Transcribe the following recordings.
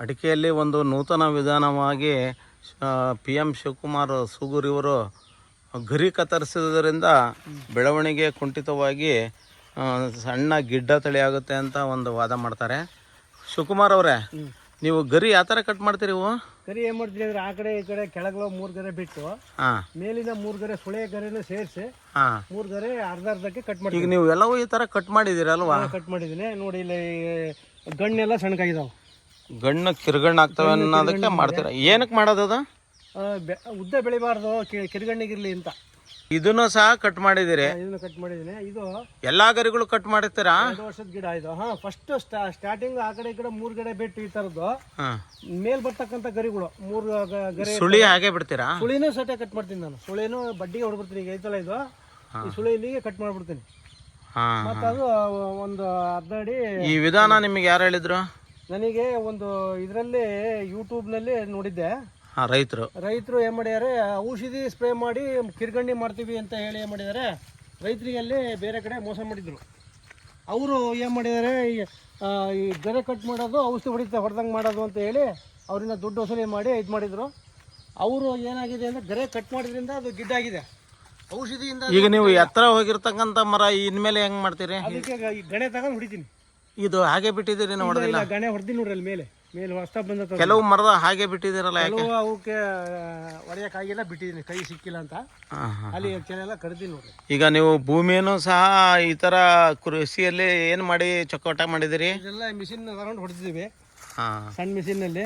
ಅಡಿಕೆಯಲ್ಲಿ ಒಂದು ನೂತನ ವಿಧಾನವಾಗಿ ಪಿ ಎಂ ಶಿವಕುಮಾರ್ ಸೂಗೂರ್ ಇವರು ಗರಿ ಕತ್ತರಿಸಿದ್ರಿಂದ ಬೆಳವಣಿಗೆ ಕುಂಠಿತವಾಗಿ ಸಣ್ಣ ಗಿಡ್ಡ ತಳಿ ಆಗುತ್ತೆ ಅಂತ ಒಂದು ವಾದ ಮಾಡ್ತಾರೆ. ಶಿವಕುಮಾರ್ ಅವರೇ ನೀವು ಗರಿ ಯಾವ ಥರ ಕಟ್ ಮಾಡ್ತೀರಿ ಇವು ಗರಿ ಏನ್ ಮಾಡ್ತೀರಿ ಅಂದ್ರೆ ಆ ಕಡೆ ಈ ಕಡೆ ಕೆಳಗಡೆ ಮೂರು ಗರೆ ಬಿಟ್ಟು ಹಾಂ. ಮೇಲಿನ ಮೂರು ಗರೆ ಸುಳೆ ಗರೆನ ಸೇರಿಸಿ ಹಾಂ. ಮೂರ್ ಗರೆ ಅರ್ಧ ಅರ್ಧಕ್ಕೆ ಕಟ್ ಈಗ ಮಾಡ್ತೀವಿ. ನೀವು ಎಲ್ಲವೂ ಈ ಥರ ಕಟ್ ಮಾಡಿದ್ದೀರಲ್ವಾ ಕಟ್ ಮಾಡಿದ್ದೀನಿ. ನೋಡಿ ಇಲ್ಲಿ ಗಣ್ಣೆಲ್ಲ ಸಣ್ಣಗಾಗಿದಾವ. ಗಣ್ಣು ಕಿರ್ಗಣ್ಣ ಆಗ್ತವೆ ಅನ್ನೋದಕ್ಕೆ ಮಾಡ್ತೀರ? ಏನಕ್ಕೆ ಮಾಡೋದದ? ಉದ್ದ ಬೆಳಿಬಾರ್ದು ಕಿ- ಕಿರಿಗಣ್ಣಿಗಿರ್ಲಿ ಅಂತ. ಇದನ್ನು ಸಹ ಕಟ್ ಮಾಡಿದಿರಿ ಇದನ್ನ ಕಟ್ ಮಾಡಿದ್ದೀನಿ. ಇದು ಎಲ್ಲಾ ಗರಿಗಳು ಕಟ್ ಮಾಡಿರ್ತೀರಾ? ಎರಡು ವರ್ಷದ ಗಿಡ ಇದು. ಹಾ ಫಸ್ಟ್ ಸ್ಟಾರ್ಟಿಂಗ್ ಆ ಕಡೆ ಈ ಕಡೆ ಮೂರ್ ಗಡೆ ಬಿಟ್ಟು ಈ ತರದ್ದು. ಹಾಂ. ಮೇಲ್ ಬರ್ತಕ್ಕಂಥ ಗರಿಗಳು ಮೂರ್ ಗ- ಗರೆ ಸುಳಿ ಹಾಗೆ ಬಿಡ್ತೀರಾ? ಸುಳಿನೂ ಸಟ ಕಟ್ ಮಾಡ್ತೀನಿ ನಾನು. ಸುಳಿನೂ ಬಡ್ಡಿಗೆ ಹೊಡ್ಬಿಡ್ತೀನಿ ಈಗ ಐತಲ್ಲ ಇದು. ಈ ಸುಳಿ ಇಲ್ಲಿಗೆ ಕಟ್ ಮಾಡ್ಬಿಡ್ತೀನಿ. ಹಾ ಮತ್ತೆ ಅದು ಒಂದು ಅರ್ಧ ಅಡಿ ಈ ವಿಧಾನ ನಿಮಗೆ ಯಾರು ಹೇಳಿದ್ರು? ನನಗೆ ಒಂದು ಇದರಲ್ಲಿ ಯೂಟ್ಯೂಬ್ನಲ್ಲಿ ನೋಡಿದ್ದೆ. ಹಾಂ ರೈತರು. ರೈತರು ಏನು ಮಾಡಿದ್ದಾರೆ ಔಷಧಿ ಸ್ಪ್ರೇ ಮಾಡಿ ಕಿರ್ಗಂಡಿ ಮಾಡ್ತೀವಿ ಅಂತ ಹೇಳಿ ಏನು ಮಾಡಿದ್ದಾರೆ ರೈತರಿಗೆ ಅಲ್ಲಿ ಬೇರೆ ಕಡೆ ಮೋಸ ಮಾಡಿದ್ರು. ಅವರು ಏನು ಮಾಡಿದ್ದಾರೆ ಈ, ಆ, ಗರೆ ಕಟ್ ಮಾಡೋದು ಔಷಧಿ ಹೊಡಿತಾ ಹೊಡೆದಂಗೆ ಮಾಡೋದು ಅಂತ ಹೇಳಿ ಅವರಿಂದ ದುಡ್ಡು ವಸೂಲಿ ಮಾಡಿ ಇದು ಮಾಡಿದ್ರು. ಅವರು ಏನಾಗಿದೆ ಅಂದರೆ ಗರೆ ಕಟ್ ಮಾಡಿದ್ರಿಂದ ಅದು ಗಿಡ್ಡಾಗಿದೆ ಔಷಧಿಯಿಂದ ಈಗ ನೀವು ಎತ್ತರ ಹೋಗಿರ್ತಕ್ಕಂಥ ಮರ ಇನ್ಮೇಲೆ ಹೆಂಗ್ ಮಾಡ್ತೀರಿ? ಅದಕ್ಕೆ ಈ ಗಣೆ ತಗೊಂಡು ಹೊಡಿತೀನಿ. ಇದು ಹಾಗೆ ಬಿಟ್ಟಿದ್ದೀರಿ ಹೊಡೆದಿಲ್ಲ? ಗಣೆ ಹೊಡೆದಿ ನೋಡ್ರಿ ಅಲ್ಲಿ ಮೇಲೆ ಮೇಲೆ ಹೊಸ್ತಾ ಬಂದ ಕೆಲವು ಮರದ ಹಾಗೆ ಬಿಟ್ಟಿದ್ದೀರಲ್ಲ ಕೆಲವು ಅವಕ್ಕೆ ಒಡೆಯಕ್ಕಾಗಿಲ್ಲ ಬಿಟ್ಟಿದ್ದೀನಿ ಕೈ ಸಿಕ್ಕಿಲ್ಲ ಅಂತ. ಅಲ್ಲಿ ಕೆಲವೆಲ್ಲ ಕರೆದಿ ನೋಡ್ರಿ. ಈಗ ನೀವು ಭೂಮಿಯನ್ನು ಸಹ ಈ ತರ ಕೃಷಿಯಲ್ಲಿ ಏನು ಮಾಡಿ ಚೊಕ್ಕೋಟ ಮಾಡಿದಿರಿ ಎಲ್ಲ ಮಿಷಿನ್ ತಗೊಂಡು ಹೊಡೆದಿದ್ದೀವಿ. ಸಣ್ಣ ಮಿಷಿನಲ್ಲಿ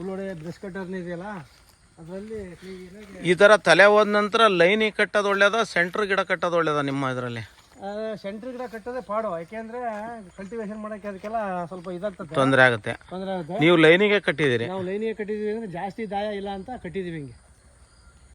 ಹೊಡೆ ಬ್ರಷ್ ಕಟ್ಟರ್ನ ಇದೆಯಲ್ಲ ಅದರಲ್ಲಿ ಈ ತರ ತಲೆ ಹೋದ ನಂತರ ಲೈನಿಗೆ ಕಟ್ಟೋದು ಒಳ್ಳೇದ ಸೆಂಟ್ರ್ ಗಿಡ ಕಟ್ಟೋದು ಒಳ್ಳೇದ ನಿಮ್ಮ ಇದರಲ್ಲಿ? ಸೆಂಟ್ರ್ ಗಿಡ ಕಟ್ಟೋದೇ ಪಾಡು. ಯಾಕೆಂದ್ರೆ ಕಲ್ಟಿವೇಶನ್ ಮಾಡಕ್ಕೆ ಅದಕ್ಕೆಲ್ಲ ಸ್ವಲ್ಪ ಇದಾಗ್ತದೆ. ತೊಂದರೆ ಆಗುತ್ತೆ. ತೊಂದರೆ ಆಗುತ್ತೆ. ನೀವು ಲೈನಿಗೆ ಕಟ್ಟಿದ್ದೀರಿ. ನಾವು ಲೈನಿಗೆ ಕಟ್ಟಿದೀವಿ ಅಂದ್ರೆ ಜಾಸ್ತಿ ದಾಯ ಇಲ್ಲ ಅಂತ ಕಟ್ಟಿದೀವಿ ಹಿಂಗೆ.